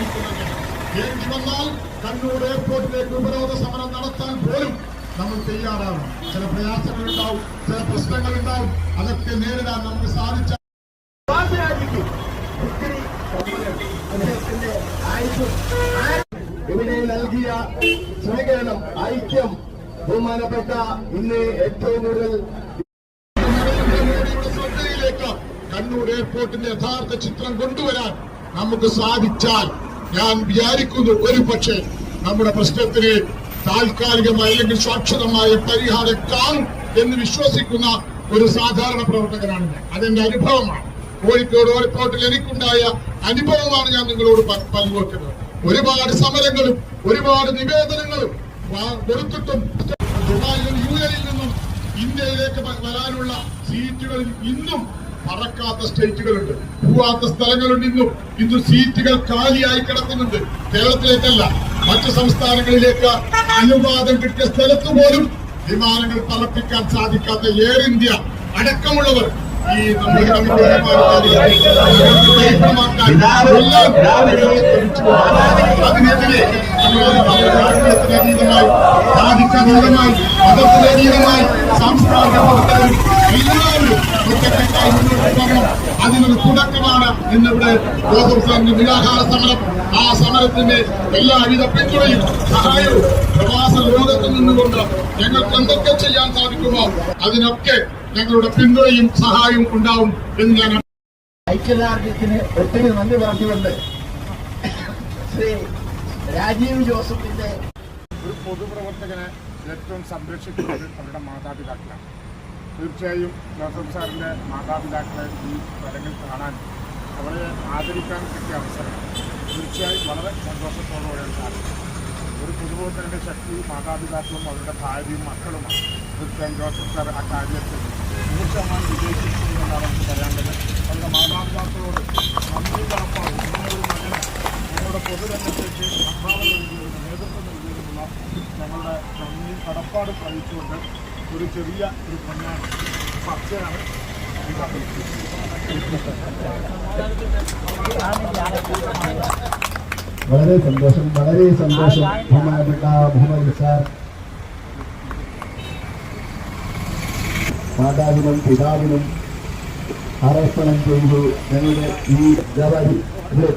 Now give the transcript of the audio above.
അനുകൂലിക്കുന്നത് വേണ്ടി വന്നാൽ കണ്ണൂർ എയർപോർട്ടിലേക്ക് ഉപരോധ സമരം നടത്താൻ പോലും നമ്മൾ തയ്യാറാണ് ചില പ്രയാസങ്ങൾ ഉണ്ടാവും ചില പ്രശ്നങ്ങളുണ്ടാവും അതൊക്കെ നേരിടാൻ നമുക്ക് സാധിച്ച ഇവിടെ നൽകിയ സ്വീകരണം ഐക്യം? ബഹുമാനപ്പെട്ട ഇന്ന് ഏറ്റവും കൂടുതൽ ശ്രദ്ധയിലേക്ക് കണ്ണൂർ എയർപോർട്ടിന്റെ യഥാർത്ഥ ചിത്രം കൊണ്ടുവരാൻ നമുക്ക് സാധിച്ചാൽ ഞാൻ വിചാരിക്കുന്നു ഒരു പക്ഷേ നമ്മുടെ പ്രശ്നത്തിന് താൽക്കാലികമായ അല്ലെങ്കിൽ ശാശ്വതമായ പരിഹാരം കാണും എന്ന് വിശ്വസിക്കുന്ന ഒരു സാധാരണ പ്രവർത്തകനാണ് ഞാൻ. അതെന്റെ അനുഭവമാണ്. കോഴിക്കോട് റിപ്പോർട്ടിൽ എനിക്കുണ്ടായ അനുഭവമാണ് ഞാൻ നിങ്ങളോട് പങ്കുവെക്കുന്നത്. ഒരുപാട് സമരങ്ങളും ഒരുപാട് നിവേദനങ്ങളും കൊടുത്തിട്ടും ദുബായിലും യു എയിൽ നിന്നും ഇന്ത്യയിലേക്ക് വരാനുള്ള സീറ്റുകളിൽ ഇന്നും പറക്കാത്ത സ്റ്റേറ്റുകളുണ്ട്. പോവാത്ത സ്ഥലങ്ങളുണ്ട് ഇന്നും. ഇന്ന് സീറ്റുകൾ കാലിയായി കിടക്കുന്നുണ്ട്. കേരളത്തിലേക്കല്ല മറ്റു സംസ്ഥാനങ്ങളിലേക്ക് അനുവാദം കിട്ടിയ സ്ഥലത്ത് പോലും വിമാനങ്ങൾ പറപ്പിക്കാൻ സാധിക്കാത്ത എയർ ഇന്ത്യ അടക്കമുള്ളവർ ഈ അതിനെതിരെ ജാതിക്കതീതമായി മതത്തിനതീതമായി സാംസ്കാരിക എല്ലാവരും മുന്നോട്ട് പോകണം അതിനൊരു തുടക്കമാണ് ഇന്നിവിടെ സാറിന്റെ നിരാഹാര സമരം. ആ സമരത്തിന്റെ എല്ലാവിധ പിന്തുണയും സഹായവും പ്രവാസ ലോകത്ത് നിന്നുകൊണ്ട് ഞങ്ങൾക്ക് എന്തൊക്കെ ചെയ്യാൻ സാധിക്കുമോ അതിനൊക്കെ ഞങ്ങളുടെ പിന്തുണയും സഹായവും ഉണ്ടാവും എന്ന് ഞാൻ ഐക്യദാർഢ്യത്തിന് ഒത്തിരി നന്ദി പറഞ്ഞുകൊണ്ട് ശ്രീ രാജീവ് ജോസഫിന്റെ ഒരു പൊതുപ്രവർത്തകനെ ഏറ്റവും സംരക്ഷിക്കുന്നത് അവരുടെ മാതാപിതാക്കളാണ്. തീർച്ചയായും നസം സാറിന്റെ മാതാപിതാക്കളെ ഈ സ്ഥലങ്ങളിൽ കാണാൻ അവരെ ആദരിക്കാൻ കിട്ടിയ അവസരം തീർച്ചയായും വളരെ സന്തോഷത്തോടുകൂടെയാണ് സാറിന് ഒരു പൊതുപ്രവർത്തകന്റെ ശക്തി മാതാപിതാക്കളും അവരുടെ ഭാര്യയും മക്കളുമാണ് തീർച്ചയായും ജോസഫ് സാർ ആ കാര്യത്തിൽ നൂറ് ശതമാനം നമുക്ക് പറയാനുള്ളത് അവരുടെ മാതാപിതാക്കളോട് നന്ദി കാപ്പാണ് നിങ്ങളൊരു മകന് ഞങ്ങളുടെ പൊതുരംഗത്തേക്ക് സംഭാവന നൽകിയതിന് നേതൃത്വം നൽകിയതിനുള്ള ഞങ്ങളുടെ നന്ദി കടപ്പാട് അറിയിച്ചുകൊണ്ട് ഒരു ചെറിയ ഒരു പൊന്നാണ് പച്ചയാണ് വളരെ സന്തോഷം വളരെ സന്തോഷം. ബഹുമാനപ്പെട്ട മുഹമ്മദ് സാർ. മാതാവിനും പിതാവിനും അർപ്പണം ചെയ്തു. ഞങ്ങളുടെ ഈ ഗവരി ഇവിടെ